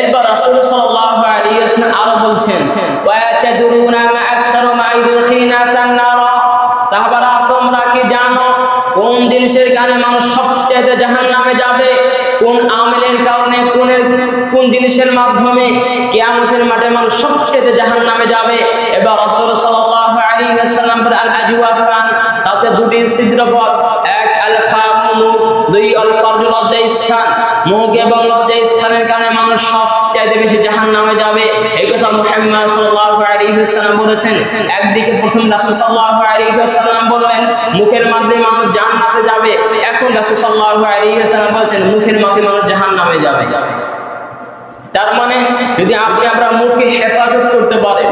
এরপর রাসূল সাল্লাল্লাহু আলাইহি ওয়াসাল্লাম আরও বলছেন ওয়া মা আকতারু সাহাবারা, তোমরা কি জানো কোন জিনিসের কারণে মানুষ সবচেয়ে জাহান্নামে যাবে? কোন আমেলের কারণে? কোন কোন জিনিসের মাধ্যমে? কিয়ামতের মাঠে মানুষ সবচেয়ে জাহান্নামে যাবে? এবার রাসূল সাল্লাল্লাহু আলাইহি ওয়াসাল্লাম আল আজওয়াফান তাতে দুটি ছিদ্রপথ দুই অল্পার লজ্জা স্থান, মুখ এবং লজ্জা স্থানের কারণে মানুষ সবচাইতে বেশি জাহান নামে যাবে। এই কথা মুহাম্মদ সাল্লাল্লাহু আলাইহি ওয়াসাল্লাম বলেছেন। একদিকে প্রথম রাসূল সাল্লাল্লাহু আলাইহি ওয়াসাল্লাম বললেন, মুখের মাধ্যমে মানুষ জান্নাতে যাবে। এখন রাসূল সাল্লাল্লাহু আলাইহি ওয়াসাল্লাম বলেছেন, মুখের মাধ্যমে মানুষ জাহান্নামে যাবে। তার মানে যদি আপনি আপনার মুখকে হেফাজত করতে পারেন,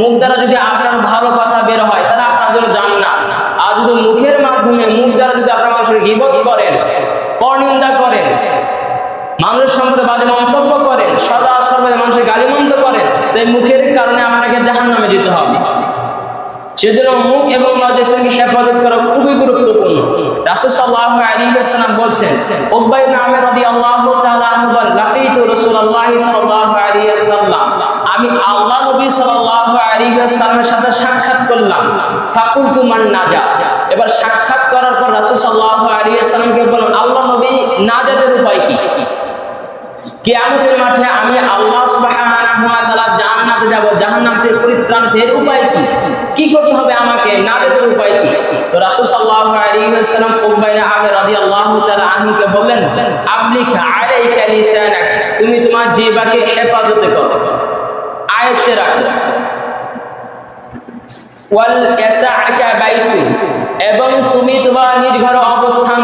মুখ দ্বারা যদি আপনার ভালো কথা বের হয়, তাহলে আপনার জন্য জান্নাত। আর যদি মুখের মাধ্যমে, মুখ দ্বারা যদি আপনার মানুষের গিবত করেন পরনিন্দা করেন মানুষের সম্পর্কে বাজে মন্তব্য করেন সদা সর্বদা মানুষের গালি মন্দ করেন তাই মুখের কারণে আপনাকে জাহান নামে যেতে হবে। সেজন্য মুখ এবং লজ্জাস্থানকে হেফাজত করা খুবই গুরুত্বপূর্ণ। রাসূল সাল্লাল্লাহু আলাইহি ওয়াসাল্লাম বলছেন বলেন সাল্লাল্লাহু আলাইহি ওয়াসাল্লাম। আমি আল্লাহ নবী সাথে সাক্ষাৎ করলাম। ফাকুলতু মান নাজা। এবার সাক্ষাৎ করার পর রাসূল সাল্লাল্লাহু আলাইহি ওয়াসাল্লামকে বললেন আল্লাহ নবী কি কিয়ামতের মাঠে আমি আল্লাহ জান্নাতে যাব। জাহান্নাম থেকে পরিত্রাণ এর উপায় কি? কি করতে হবে আমাকে? নাজাতের উপায় কি? তো রাসূল সাল্লাল্লাহু আলাইহি ওয়াসাল্লাম রাদিয়াল্লাহু তাআলা বললেন আলাইকা তুমি তোমার হেফাজতে করো। রাখো। ওয়াল বাইতু, এবং তুমি তোমার নিজ অবস্থান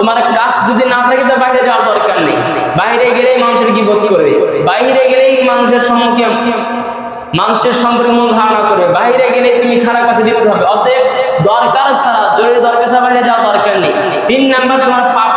তোমার কাজ যদি না থাকে তো বাইরে যাওয়ার দরকার নেই। বাইরে গেলেই মানুষের কি ক্ষতি করবে? বাইরে গেলেই মানুষের সম্মুখে মানুষের সম্পর্কে মূল ধারণা করবে। বাইরে গেলেই তুমি খারাপ কাছে লিপ্ত হবে। অতএব দরকার ছাড়া, জরুরি দরকার ছাড়া বাইরে যাওয়ার দরকার নেই। তিন নাম্বার, তোমার পাপ